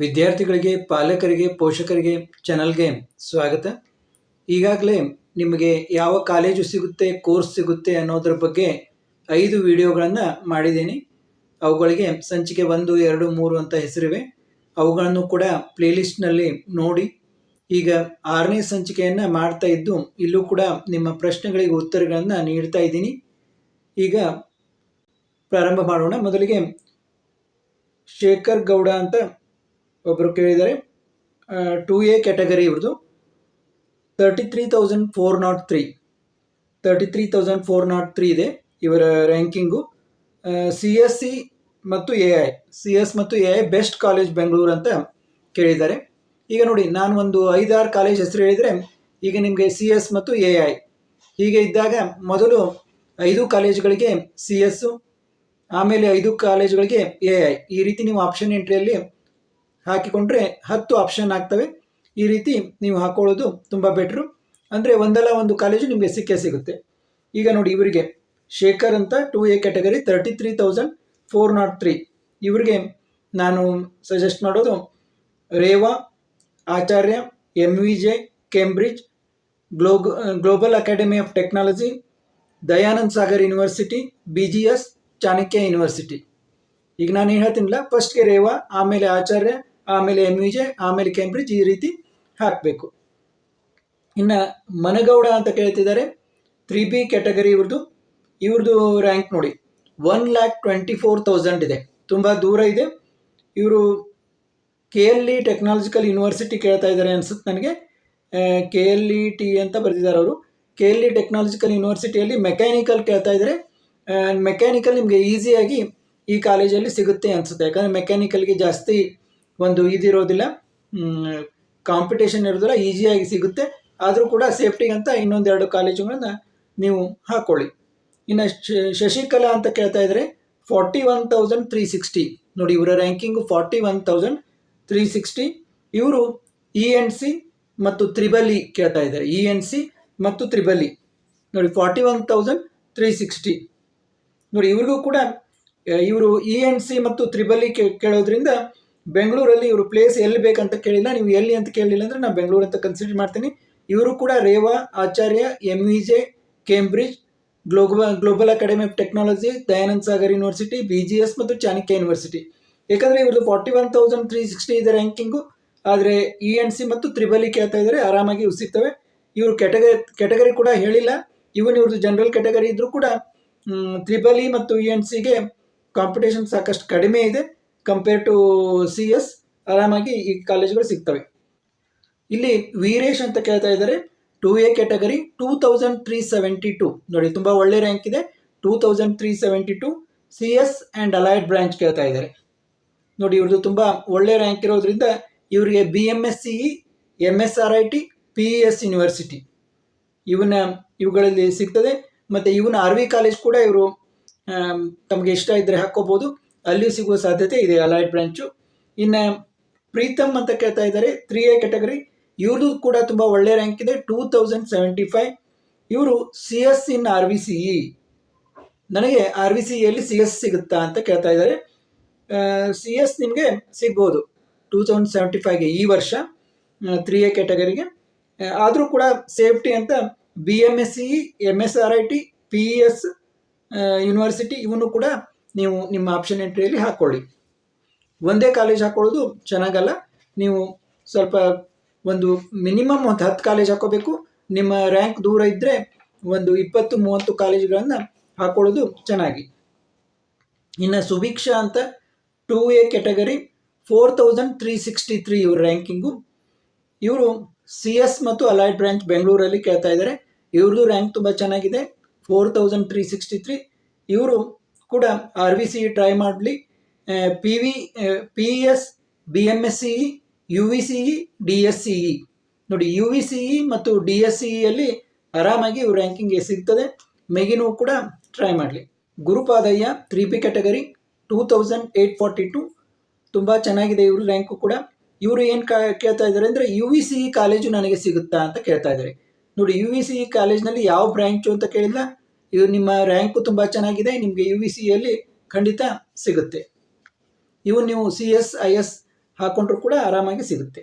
ವಿದ್ಯಾರ್ಥಿಗಳಿಗೆ, ಪಾಲಕರಿಗೆ, ಪೋಷಕರಿಗೆ ಚಾನಲ್ಗೆ ಸ್ವಾಗತ. ಈಗಾಗಲೇ ನಿಮಗೆ ಯಾವ ಕಾಲೇಜು ಸಿಗುತ್ತೆ, ಕೋರ್ಸ್ ಸಿಗುತ್ತೆ ಅನ್ನೋದ್ರ ಬಗ್ಗೆ ಐದು ವಿಡಿಯೋಗಳನ್ನು ಮಾಡಿದ್ದೀನಿ. ಅವುಗಳಿಗೆ ಸಂಚಿಕೆ ಒಂದು, ಎರಡು, ಮೂರು ಅಂತ ಹೆಸರಿವೆ. ಅವುಗಳನ್ನು ಕೂಡ ಪ್ಲೇಲಿಸ್ಟ್ನಲ್ಲಿ ನೋಡಿ. ಈಗ ಆರನೇ ಸಂಚಿಕೆಯನ್ನು ಮಾಡ್ತಾ ಇದ್ದು, ಇಲ್ಲೂ ಕೂಡ ನಿಮ್ಮ ಪ್ರಶ್ನೆಗಳಿಗೆ ಉತ್ತರಗಳನ್ನು ನೀಡ್ತಾ ಇದ್ದೀನಿ. ಈಗ ಪ್ರಾರಂಭ ಮಾಡೋಣ. ಮೊದಲಿಗೆ ಶೇಖರ್ ಗೌಡ ಅಂತ ಒಬ್ಬರು ಕೇಳಿದ್ದಾರೆ. ಟೂ ಎ ಕ್ಯಾಟಗರಿ ಇವ್ರದ್ದು thirty three thousand four not three thirty three thousand four not three ಇದೆ ಇವರ ರ್ಯಾಂಕಿಂಗು ಸಿ ಎಸ್ ಸಿ ಮತ್ತು ಎ ಐ ಸಿ ಎಸ್ ಮತ್ತು A I best college Bengaluru ಅಂತ ಕೇಳಿದ್ದಾರೆ. ಈಗ ನೋಡಿ, ನಾನು ಒಂದು ಐದಾರು ಕಾಲೇಜ್ ಹೆಸರು ಹೇಳಿದರೆ ಈಗ ನಿಮಗೆ ಸಿ ಎಸ್ ಮತ್ತು ಎ ಐ ಹೀಗೆ ಇದ್ದಾಗ ಮೊದಲು ಐದು ಕಾಲೇಜುಗಳಿಗೆ ಸಿ ಎಸ್ಸು ಆಮೇಲೆ ಐದು ಕಾಲೇಜುಗಳಿಗೆ ಎ ಐ ಈ ರೀತಿ ನೀವು ಆಪ್ಷನ್ ಎಂಟ್ರಿಯಲ್ಲಿ ಹಾಕಿಕೊಂಡ್ರೆ ಹತ್ತು ಆಪ್ಷನ್ ಆಗ್ತವೆ. ಈ ರೀತಿ ನೀವು ಹಾಕೊಳ್ಳೋದು ತುಂಬ ಬೆಟ್ರು ಅಂದರೆ ಒಂದಲ್ಲ ಒಂದು ಕಾಲೇಜು ನಿಮಗೆ ಸಿಕ್ಕೇ ಸಿಗುತ್ತೆ. ಈಗ ನೋಡಿ ಇವರಿಗೆ ಶೇಖರ್ ಅಂತ two A category thirty three thousand four not three ಇವರಿಗೆ ನಾನು ಸಜೆಸ್ಟ್ ಮಾಡೋದು Reva, Acharya M V J Cambridge glo global academy of technology Dayanand Sagar university B G S Chanakya university ಈಗ ನಾನು ಏನು ಹೇಳ್ತೀನಿಲ್ಲ ಫಸ್ಟ್ಗೆ ರೇವಾ, ಆಮೇಲೆ ಆಚಾರ್ಯ ಆಮೇಲೆ ಎಂ ವಿ ಜೆ ಆಮೇಲೆ ಕೇಂಬ್ರಿಡ್ಜ್ ಈ ರೀತಿ ಹಾಕಬೇಕು. ಇನ್ನು ಮನಗೌಡ ಅಂತ ಕೇಳ್ತಿದ್ದಾರೆ. ತ್ರೀ ಬಿ ಕ್ಯಾಟಗರಿ ಇವ್ರದ್ದು ಇವ್ರದ್ದು ರ್ಯಾಂಕ್ ನೋಡಿ. One lakh twenty four thousand ಇದೆ. ತುಂಬ ದೂರ ಇದೆ. ಇವರು K L E technological university ಕೇಳ್ತಾ ಇದ್ದಾರೆ ಅನ್ಸುತ್ತೆ ನನಗೆ. ಕೆ ಎಲ್ ಇ ಟಿ ಅಂತ ಬರೆದಿದ್ದಾರೆ ಅವರು. ಕೆ ಎಲ್ ಇ ಟೆಕ್ನಾಲಜಿಕಲ್ ಯೂನಿವರ್ಸಿಟಿಯಲ್ಲಿ ಮೆಕ್ಯಾನಿಕಲ್ ಕೇಳ್ತಾ ಇದ್ದಾರೆ. ಮೆಕ್ಯಾನಿಕಲ್ ನಿಮಗೆ ಈಸಿಯಾಗಿ ಈ ಕಾಲೇಜಲ್ಲಿ ಸಿಗುತ್ತೆ ಅನಿಸುತ್ತೆ. ಯಾಕಂದರೆ ಮೆಕ್ಯಾನಿಕಲ್ಗೆ ಜಾಸ್ತಿ ಒಂದು ಇದಿರೋದಿಲ್ಲ ಕಾಂಪಿಟೇಷನ್ ಇರೋದಿಲ್ಲ ಈಸಿಯಾಗಿ ಸಿಗುತ್ತೆ. ಆದರೂ ಕೂಡ ಸೇಫ್ಟಿಗಂತ ಇನ್ನೊಂದೆರಡು ಕಾಲೇಜುಗಳನ್ನ ನೀವು ಹಾಕ್ಕೊಳ್ಳಿ ಇನ್ನು ಶಶಿಕಲಾ ಅಂತ ಕೇಳ್ತಾ ಇದ್ದಾರೆ forty one thousand three sixty ನೋಡಿ, ಇವರ ranking forty one thousand three sixty ಇವರು ಇ ಎನ್ ಸಿ ಮತ್ತು ತ್ರಿಬಲಿ ಇ ಕೇಳ್ತಾ ಇದ್ದಾರೆ. ಇ ಎನ್ ಸಿ ಮತ್ತು ತ್ರಿಬಲಿ ಇ ನೋಡಿ forty one thousand three sixty ನೋಡಿ, ಇವ್ರಿಗೂ ಕೂಡ, ಇವರು ಇ ಎನ್ ಸಿ ಮತ್ತು ತ್ರಿಬಲಿ ಕೇಳೋದ್ರಿಂದ ಬೆಂಗಳೂರಲ್ಲಿ ಇವರು ಪ್ಲೇಸ್ ಎಲ್ಲಿ ಬೇಕಂತ ಕೇಳಿಲ್ಲ. ನೀವು ಎಲ್ಲಿ ಅಂತ ಕೇಳಲಿಲ್ಲ ಅಂದರೆ ನಾನು ಬೆಂಗಳೂರು ಅಂತ ಕನ್ಸಿಡರ್ ಮಾಡ್ತೀನಿ. ಇವರು ಕೂಡ Reva, Acharya M V J Cambridge global global academy of technology Dayanand Sagar university B G S ಮತ್ತು ಚಾಣಕ್ಯ ಯೂನಿವರ್ಸಿಟಿ ಏಕೆಂದರೆ ಇವ್ರದ್ದು forty one thousand three sixty ಇದೆ ರ್ಯಾಂಕಿಂಗು ಆದರೆ ಇ ಎನ್ ಸಿ ಮತ್ತು ತ್ರಿಬಲ್ ಇ ಕೇಳ್ತಾ ಇದ್ದಾರೆ ಆರಾಮಾಗಿ ಇವು ಸಿಗ್ತವೆ. ಇವರು ಕೆಟಗರಿ ಕೆಟಗರಿ ಕೂಡ ಹೇಳಿಲ್ಲ. ಇವನ್ ಇವ್ರದ್ದು ಜನರಲ್ ಕೆಟಗರಿ ಇದ್ದರೂ ಕೂಡ ತ್ರಿಬಲ್ ಇ ಮತ್ತು ಇ ಎನ್ ಸಿಗೆ ಕಾಂಪಿಟೇಷನ್ ಸಾಕಷ್ಟು ಕಡಿಮೆ ಇದೆ. ಕಂಪೇರ್ ಟು ಸಿ ಎಸ್ ಆರಾಮಾಗಿ ಈ ಕಾಲೇಜ್ಗಳು ಸಿಗ್ತವೆ. ಇಲ್ಲಿ ವೀರೇಶ್ ಅಂತ ಕೇಳ್ತಾ ಇದ್ದಾರೆ. Two A category two thousand three seventy two ನೋಡಿ, ತುಂಬ ಒಳ್ಳೆ ರ್ಯಾಂಕ್ ಇದೆ. Two thousand three seventy two C S and allied branch ಕೇಳ್ತಾ ಇದ್ದಾರೆ. ನೋಡಿ, ಇವ್ರದ್ದು ತುಂಬ ಒಳ್ಳೆ ರ್ಯಾಂಕ್ ಇರೋದ್ರಿಂದ ಇವರಿಗೆ B M S C E M S R I T P E S university ಇವನ್ನ, ಇವುಗಳಲ್ಲಿ ಸಿಗ್ತದೆ. ಮತ್ತು ಇವನ ಆರ್ ವಿ ಕಾಲೇಜ್ ಕೂಡ ಇವರು ತಮಗೆ ಇಷ್ಟ ಇದ್ದರೆ ಹಾಕ್ಕೋಬೋದು. ಅಲ್ಲಿಯೂ ಸಿಗುವ ಸಾಧ್ಯತೆ ಇದೆ. ಅಲೈಡ್ ಬ್ರಾಂಚು ಇನ್ನು ಪ್ರೀತಮ್ ಅಂತ ಕೇಳ್ತಾ ಇದ್ದಾರೆ. ತ್ರೀ ಎ ಕ್ಯಾಟಗರಿ ಇವ್ರದ್ದು ಕೂಡ ತುಂಬ ಒಳ್ಳೆ ರ್ಯಾಂಕ್ ಇದೆ. ಟೂ ತೌಸಂಡ್ ಸೆವೆಂಟಿ ಫೈವ್ ಇವರು C S in R V C E ನನಗೆ ಆರ್ ವಿ ಸಿ ಇಯಲ್ಲಿ ಸಿ ಎಸ್ ಸಿಗುತ್ತಾ ಅಂತ ಕೇಳ್ತಾ ಇದ್ದಾರೆ. ಸಿ ಎಸ್ ನಿಮಗೆ ಸಿಗ್ಬೋದು. ಟೂ ತೌಸಂಡ್ ಸೆವೆಂಟಿ ಫೈವ್ಗೆ ಈ ವರ್ಷ ತ್ರೀ ಎ ಕ್ಯಾಟಗರಿಗೆ ಆದರೂ ಕೂಡ ಸೇಫ್ಟಿ ಅಂತ B M S C M S R I T P E S university ಇವನು ಕೂಡ ನೀವು ನಿಮ್ಮ ಆಪ್ಷನ್ ಎಂಟ್ರಿಯಲ್ಲಿ ಹಾಕ್ಕೊಳ್ಳಿ ಒಂದೇ ಕಾಲೇಜ್ ಹಾಕ್ಕೊಳ್ಳೋದು ಚೆನ್ನಾಗಲ್ಲ. ನೀವು ಸ್ವಲ್ಪ ಒಂದು ಮಿನಿಮಮ್ ಒಂದು ಹತ್ತು ಕಾಲೇಜ್ ಹಾಕೋಬೇಕು. ನಿಮ್ಮ ರ್ಯಾಂಕ್ ದೂರ ಇದ್ದರೆ ಒಂದು ಇಪ್ಪತ್ತು, ಮೂವತ್ತು ಕಾಲೇಜ್ಗಳನ್ನು ಹಾಕ್ಕೊಳ್ಳೋದು ಚೆನ್ನಾಗಿ. ಇನ್ನು ಸುಭಿಕ್ಷಾ ಅಂತ two A category four thousand three sixty three ಇವ್ರ ರ್ಯಾಂಕಿಂಗು ಇವರು ಸಿ ಎಸ್ ಮತ್ತು ಅಲೈಡ್ ಬ್ರ್ಯಾಂಚ್ ಬೆಂಗಳೂರಲ್ಲಿ ಕೇಳ್ತಾ ಇದ್ದಾರೆ ಇವ್ರದ್ದು ರ್ಯಾಂಕ್ ತುಂಬ ಚೆನ್ನಾಗಿದೆ. Four thousand three sixty three ಇವರು ಕೂಡ ಆರ್ ವಿ ಸಿ ಟ್ರೈ ಮಾಡಲಿ. P V P S B M S C E U V C E D S C E ನೋಡಿ ಯು ವಿ ಸಿ ಇ ಮತ್ತು D S C ಇಯಲ್ಲಿ ಆರಾಮಾಗಿ ranking ಸಿಗ್ತದೆ. ಮೆಗಿನೂ ಕೂಡ try ಮಾಡಲಿ. Gurupadayya three P category two thousand eight forty two ತುಂಬ ಚೆನ್ನಾಗಿದೆ ಇವರು ರ್ಯಾಂಕು ಕೂಡ. ಇವರು ಏನು ಕೇಳ್ತಾ ಇದ್ದಾರೆ ಅಂದರೆ U V C E college ನನಗೆ ಸಿಗುತ್ತಾ ಅಂತ ಕೇಳ್ತಾ ಇದ್ದಾರೆ ನೋಡಿ ಯು ವಿ ಸಿ ಇ ಕಾಲೇಜ್ನಲ್ಲಿ ಯಾವ ಬ್ರ್ಯಾಂಚು ಅಂತ ಕೇಳಿಲ್ಲ ಇದು ನಿಮ್ಮ ರ್ಯಾಂಕು ತುಂಬ ಚೆನ್ನಾಗಿದೆ, ನಿಮಗೆ ಯು ವಿ ಸಿಯಲ್ಲಿ ಖಂಡಿತ ಸಿಗುತ್ತೆ. ಇವು ನೀವು ಸಿ ಎಸ್ ಐ ಎಸ್ ಹಾಕೊಂಡ್ರು ಕೂಡ ಆರಾಮಾಗಿ ಸಿಗುತ್ತೆ.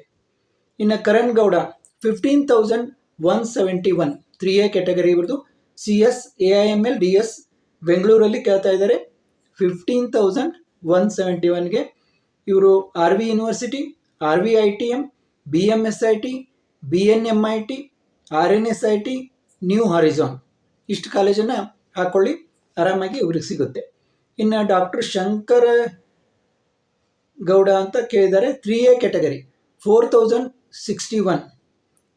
ಇನ್ನು Karan Gowda fifteen thousand one seventy one three A category ಇವ್ರದ್ದು C S A I M L D S ಬೆಂಗಳೂರಲ್ಲಿ ಕೇಳ್ತಾ ಇದ್ದಾರೆ. ಫಿಫ್ಟೀನ್ ತೌಸಂಡ್ ಒನ್ ಸೆವೆಂಟಿ ಒನ್ಗೆ ಇವರು R V university R V I T M B M S I T B N M I T R N S I T new horizon ಇಷ್ಟು ಕಾಲೇಜನ್ನು ಹಾಕ್ಕೊಳ್ಳಿ ಆರಾಮಾಗಿ ಇವ್ರಿಗೆ ಸಿಗುತ್ತೆ. ಇನ್ನು ಡಾಕ್ಟರ್ ಶಂಕರ ಗೌಡ ಅಂತ ಕೇಳಿದ್ದಾರೆ three A category four thousand sixty one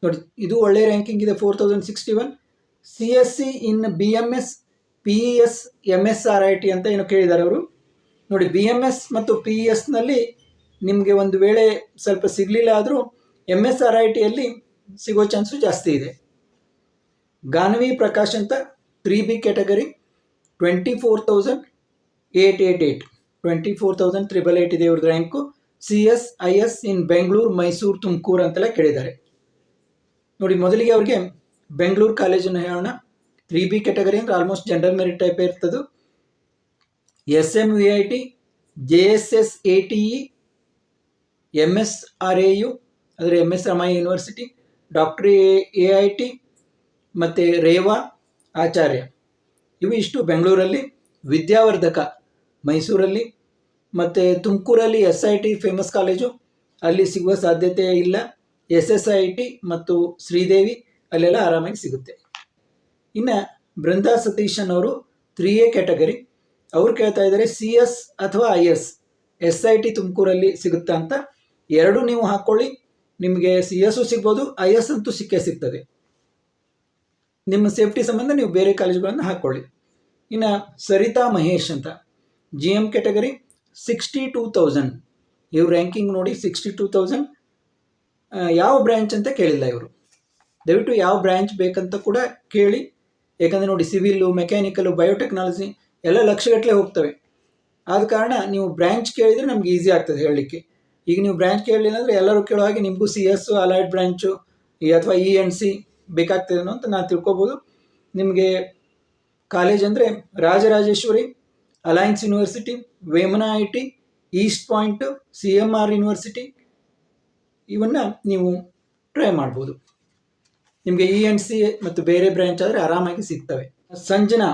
ನೋಡಿ, ಇದು ಒಳ್ಳೆ ರ್ಯಾಂಕಿಂಗ್ ಇದೆ four thousand sixty one C S C in B M S P E S M S R I T ಅಂತ ಏನು ಕೇಳಿದ್ದಾರೆ ಅವರು. ನೋಡಿ ಬಿ ಎಂ ಎಸ್ ಮತ್ತು ಪಿ ಇ ಎಸ್ನಲ್ಲಿ ನಿಮಗೆ ಒಂದು ವೇಳೆ ಸ್ವಲ್ಪ ಸಿಗಲಿಲ್ಲ ಆದರೂ ಎಂ ಎಸ್ ಆರ್ ಐ ಟಿಯಲ್ಲಿ ಸಿಗೋ ಚಾನ್ಸು ಜಾಸ್ತಿ ಇದೆ. ಗಾನ್ವಿ ಪ್ರಕಾಶ್ ಅಂತ three B category twenty four thousand eight eight eight twenty four thousand triple eight ಇದೆ ಇವ್ರದ್ದು rank C S I S in Bengaluru Mysuru Tumakuru ಅಂತೆಲ್ಲ ಕೇಳಿದ್ದಾರೆ. ನೋಡಿ, ಮೊದಲಿಗೆ ಅವ್ರಿಗೆ ಬೆಂಗಳೂರು ಕಾಲೇಜನ್ನು ಹೇಳೋಣ. ತ್ರೀ ಬಿ ಕ್ಯಾಟಗರಿ ಅಂದರೆ almost general merit type ಇರ್ತದ್ದು. S M V I T J S S A T E M S R A U ಅಂದರೆ M S Ramaiah university doctor A I T ಮತ್ತು ರೇವಾ ಆಚಾರ್ಯ. ಇವು ಇಷ್ಟು ಬೆಂಗಳೂರಲ್ಲಿ, ವಿದ್ಯಾವರ್ಧಕ ಮೈಸೂರಲ್ಲಿ, ಮತ್ತು ತುಮಕೂರಲ್ಲಿ S I T famous college ಅಲ್ಲಿ ಸಿಗುವ ಸಾಧ್ಯತೆ ಇಲ್ಲ. ಎಸ್ ಎಸ್ ಐ ಟಿ ಮತ್ತು ಶ್ರೀದೇವಿ ಅಲ್ಲೆಲ್ಲ ಆರಾಮಾಗಿ ಸಿಗುತ್ತೆ. ಇನ್ನು ಬೃಂದಾ ಸತೀಶನ್ ಅವರು ತ್ರೀ ಎ ಕ್ಯಾಟಗರಿ ಅವ್ರು ಕೇಳ್ತಾ ಇದ್ದಾರೆ ಸಿ ಎಸ್ ಅಥವಾ I S S I T ತುಮಕೂರಲ್ಲಿ ಸಿಗುತ್ತಾ ಅಂತ. ಎರಡು ನೀವು ಹಾಕ್ಕೊಳ್ಳಿ, ನಿಮಗೆ ಸಿ ಎಸ್ಸು ಸಿಗ್ಬೋದು ಐ ಎಸ್ ಅಂತೂ ಸಿಕ್ಕೇ ಸಿಗ್ತದೆ. ನಿಮ್ಮ ಸೇಫ್ಟಿ ಸಂಬಂಧ ನೀವು ಬೇರೆ ಕಾಲೇಜುಗಳನ್ನು ಹಾಕ್ಕೊಳ್ಳಿ. ಇನ್ನು ಸರಿತಾ ಮಹೇಶ್ ಅಂತ. G M category sixty two thousand ಇವ್ರ ರ್ಯಾಂಕಿಂಗ್ ನೋಡಿ ಸಿಕ್ಸ್ಟಿ ಟೂ ತೌಸಂಡ್ ಯಾವ ಬ್ರ್ಯಾಂಚ್ ಅಂತ ಕೇಳಿಲ್ಲ ಇವರು. ದಯವಿಟ್ಟು ಯಾವ ಬ್ರ್ಯಾಂಚ್ ಬೇಕಂತ ಕೂಡ ಕೇಳಿ. ಯಾಕಂದರೆ ನೋಡಿ ಸಿವಿಲ್ಲು ಮೆಕ್ಯಾನಿಕಲ್ಲು ಬಯೋಟೆಕ್ನಾಲಜಿ ಎಲ್ಲ ಲಕ್ಷಗಟ್ಟಲೆ ಹೋಗ್ತವೆ. ಆದ ಕಾರಣ ನೀವು ಬ್ರ್ಯಾಂಚ್ ಕೇಳಿದರೆ ನಮ್ಗೆ ಈಸಿ ಆಗ್ತದೆ ಹೇಳಲಿಕ್ಕೆ. ಈಗ ನೀವು ಬ್ರ್ಯಾಂಚ್ ಕೇಳಲಿಲ್ಲ ಅಂದರೆ ಎಲ್ಲರೂ ಕೇಳೋ ಹಾಗೆ ನಿಮಗೂ ಸಿ ಎಸ್ ಅಲೈಡ್ ಬ್ರ್ಯಾಂಚು ಅಥವಾ ಇ ಎನ್ ಸಿ ಬೇಕಾಗ್ತದೇನೋ ಅಂತ ನಾನು ತಿಳ್ಕೊಬೋದು. ನಿಮಗೆ ಕಾಲೇಜ್ ಅಂದರೆ Rajarajeshwari alliance university Vemana I T east point C M R university ಇವನ್ನು ನೀವು ಟ್ರೈ ಮಾಡ್ಬೋದು. ನಿಮಗೆ ಇ ಎನ್ ಸಿ ಮತ್ತು ಬೇರೆ ಬ್ರ್ಯಾಂಚ್ ಆದರೆ ಆರಾಮಾಗಿ ಸಿಗ್ತವೆ. Sanjana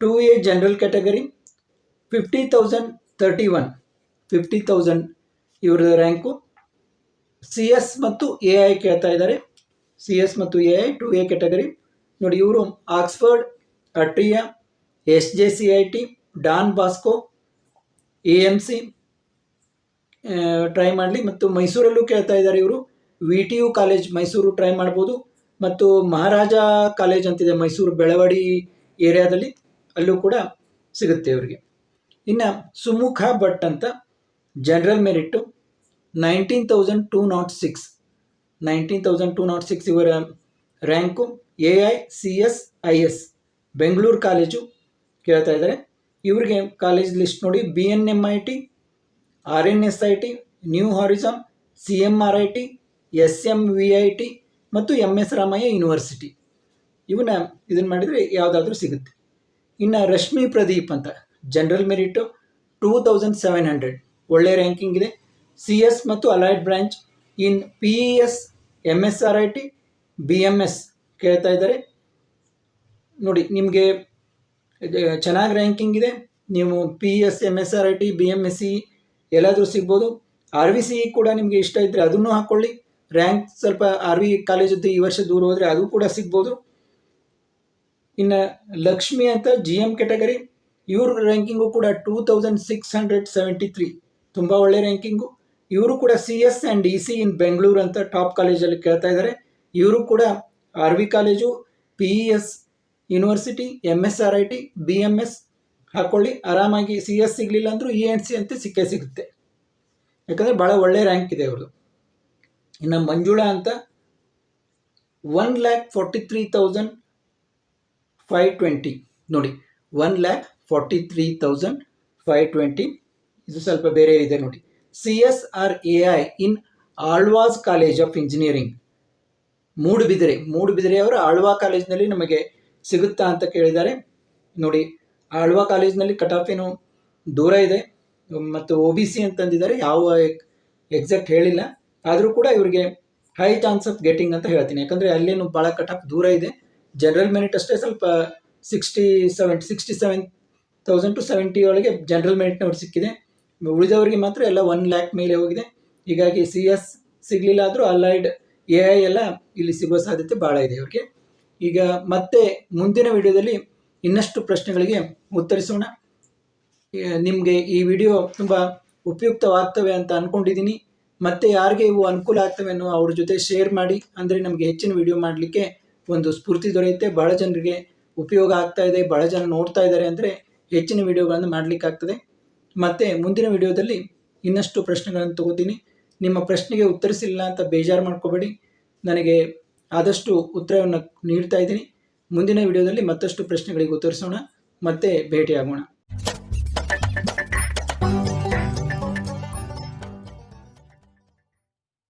two A general category fifty thousand thirty one fifty thousand ಇವರ ರ್ಯಾಂಕು ಸಿ ಎಸ್ ಮತ್ತು ಎ ಐ ಕೇಳ್ತಾ ಇದ್ದಾರೆ. ಸಿ ಎಸ್ ಮತ್ತು A I two A category ನೋಡಿ, ಇವರು Oxford Atria S J C I T Don Bosco A M C try ಮಾಡಲಿ. ಮತ್ತು ಮೈಸೂರಲ್ಲೂ ಕೇಳ್ತಾ ಇದ್ದಾರೆ ಇವರು. V T U college Mysuru try ಮಾಡ್ಬೋದು. ಮತ್ತು ಮಹಾರಾಜ ಕಾಲೇಜ್ ಅಂತಿದೆ ಮೈಸೂರು ಬೆಳವಡಿ ಏರಿಯಾದಲ್ಲಿ. ಅಲ್ಲೂ ಕೂಡ ಸಿಗುತ್ತೆ ಇವರಿಗೆ. ಇನ್ನು ಸುಮುಖ ಭಟ್ ಅಂತ general merit nineteen thousand two not six nineteen thousand two not six ಇವರ rank A I C S I S, Bengaluru college ಕೇಳ್ತಾ ಇದ್ದಾರೆ. ಇವರಿಗೆ ಕಾಲೇಜ್ ಲಿಸ್ಟ್ ನೋಡಿ, B N M I T, R N S I T, new horizon C M R I T, S M V I T ಮತ್ತು M S Ramaiah university. ಇವನ್ನ ಇದನ್ನು ಮಾಡಿದರೆ ಯಾವುದಾದ್ರೂ ಸಿಗುತ್ತೆ. ಇನ್ನು ರಶ್ಮಿ ಪ್ರದೀಪ್ ಅಂತ, general merit, two thousand seven hundred. ಒಳ್ಳೆ ranking ಇದೆ. ಸಿ ಎಸ್ ಮತ್ತು allied branch in P E S M S R I T B M S ಕೇಳ್ತಾ ಇದ್ದಾರೆ. ನೋಡಿ, ನಿಮಗೆ ಚೆನ್ನಾಗಿ ರ್ಯಾಂಕಿಂಗ್ ಇದೆ. ನೀವು P S M S R I T B M S C ಎಲ್ಲಾದರೂ ಸಿಗ್ಬೋದು. ಆರ್ ವಿ ಸಿ ಕೂಡ ನಿಮಗೆ ಇಷ್ಟ ಇದ್ದರೆ ಅದನ್ನು ಹಾಕ್ಕೊಳ್ಳಿ ರ್ಯಾಂಕ್ ಸ್ವಲ್ಪ ಆರ್ ವಿ ಕಾಲೇಜದ್ದು ಈ ವರ್ಷ ದೂರ ಹೋದರೆ ಅದು ಕೂಡ ಸಿಗ್ಬೋದು. ಇನ್ನು ಲಕ್ಷ್ಮಿ ಅಂತ ಜಿ ಎಂ ಕೆಟಗರಿ ಇವ್ರ ರ್ಯಾಂಕಿಂಗು ಕೂಡ two thousand six hundred seventy three ತುಂಬ ಒಳ್ಳೆ ರ್ಯಾಂಕಿಂಗು ಇವರು ಕೂಡ C S and E C in Bengaluru ಅಂತ ಟಾಪ್ ಕಾಲೇಜಲ್ಲಿ ಕೇಳ್ತಾ ಇದ್ದಾರೆ ಇವರು ಕೂಡ R V college P E S university M S R I T B M S ಹಾಕ್ಕೊಳ್ಳಿ ಆರಾಮಾಗಿ ಸಿ ಎಸ್ ಸಿಗಲಿಲ್ಲ ಅಂದರೂ ಇ ಎನ್ ಸಿ ಅಂತ ಸಿಕ್ಕೇ ಸಿಗುತ್ತೆ. ಯಾಕಂದರೆ ಭಾಳ ಒಳ್ಳೆ ರ್ಯಾಂಕ್ ಇದೆ ಅವರು ಇನ್ನು ಮಂಜುಳಾ ಅಂತ one lakh forty three thousand five twenty ನೋಡಿ one lakh forty three thousand five twenty ಇದು ಸ್ವಲ್ಪ ಬೇರೆ ಇದೆ ನೋಡಿ. C S R A I in Alvas college of engineering Moodbidri ಮೂಡುಬಿದಿರೆಯವರ Alva ಕಾಲೇಜ್ನಲ್ಲಿ ನಮಗೆ ಸಿಗುತ್ತಾ ಅಂತ ಕೇಳಿದ್ದಾರೆ. ನೋಡಿ ಆಳ್ವಾ ಕಾಲೇಜ್ನಲ್ಲಿ ಕಟ್ ಆಫ್ ಏನು ದೂರ ಇದೆ. ಮತ್ತು ಒ ಬಿ ಸಿ ಅಂತಂದಿದ್ದಾರೆ ಯಾವ ಎಕ್ಸಾಕ್ಟ್ ಹೇಳಿಲ್ಲ. ಆದರೂ ಕೂಡ ಇವರಿಗೆ ಹೈ ಚಾನ್ಸ್ ಆಫ್ ಗೆಟಿಂಗ್ ಅಂತ ಹೇಳ್ತೀನಿ. ಯಾಕಂದರೆ ಅಲ್ಲೇನು ಭಾಳ ಕಟ್ ಆಫ್ ದೂರ ಇದೆ. ಜನರಲ್ ಮೆರಿಟ್ ಅಷ್ಟೇ ಸ್ವಲ್ಪ sixty seven sixty seven thousand two seventy ಒಳಗೆ ಜನರಲ್ ಮೆರಿಟ್ನವ್ರು ಸಿಕ್ಕಿದೆ. ಉಳಿದವರಿಗೆ ಮಾತ್ರ ಎಲ್ಲ ಒನ್ ಲ್ಯಾಕ್ ಮೇಲೆ ಹೋಗಿದೆ. ಹೀಗಾಗಿ ಸಿ ಎಸ್ ಸಿಗಲಿಲ್ಲ ಆದರೂ ಅಲೈಡ್ ಎ ಐ ಎಲ್ಲ ಇಲ್ಲಿ ಸಿಗೋ ಸಾಧ್ಯತೆ ಭಾಳ ಇದೆ ಅವ್ರಿಗೆ ಈಗ ಮತ್ತೆ ಮುಂದಿನ ವಿಡಿಯೋದಲ್ಲಿ ಇನ್ನಷ್ಟು ಪ್ರಶ್ನೆಗಳಿಗೆ ಉತ್ತರಿಸೋಣ. ನಿಮಗೆ ಈ ವಿಡಿಯೋ ತುಂಬ ಉಪಯುಕ್ತವಾಗ್ತವೆ ಅಂತ ಅಂದ್ಕೊಂಡಿದ್ದೀನಿ ಮತ್ತೆ ಯಾರಿಗೆ ಇವು ಅನುಕೂಲ ಆಗ್ತವೆ ಅನ್ನೋ ಅವ್ರ ಜೊತೆ ಶೇರ್ ಮಾಡಿ. ಅಂದರೆ ನಮಗೆ ಹೆಚ್ಚಿನ ವಿಡಿಯೋ ಮಾಡಲಿಕ್ಕೆ ಒಂದು ಸ್ಫೂರ್ತಿ ದೊರೆಯುತ್ತೆ. ಭಾಳ ಜನರಿಗೆ ಉಪಯೋಗ ಆಗ್ತಾ ಇದೆ. ಭಾಳ ಜನ ನೋಡ್ತಾ ಇದ್ದಾರೆ. ಅಂದರೆ ಹೆಚ್ಚಿನ ವಿಡಿಯೋಗಳನ್ನು ಮಾಡಲಿಕ್ಕಾಗ್ತದೆ. ಮತ್ತು ಮುಂದಿನ ವಿಡಿಯೋದಲ್ಲಿ ಇನ್ನಷ್ಟು ಪ್ರಶ್ನೆಗಳನ್ನು ತಗೋತೀನಿ. ನಿಮ್ಮ ಪ್ರಶ್ನೆಗೆ ಉತ್ತರಿಸಿಲ್ಲ ಅಂತ ಬೇಜಾರು ಮಾಡ್ಕೋಬೇಡಿ. ನನಗೆ ಆದಷ್ಟು ಉತ್ತರವನ್ನು ನೀಡ್ತಾ ಇದ್ದೀನಿ. ಮುಂದಿನ ವಿಡಿಯೋದಲ್ಲಿ ಮತ್ತಷ್ಟು ಪ್ರಶ್ನೆಗಳಿಗೆ ಉತ್ತರಿಸೋಣ. ಮತ್ತೆ ಭೇಟಿಯಾಗೋಣ.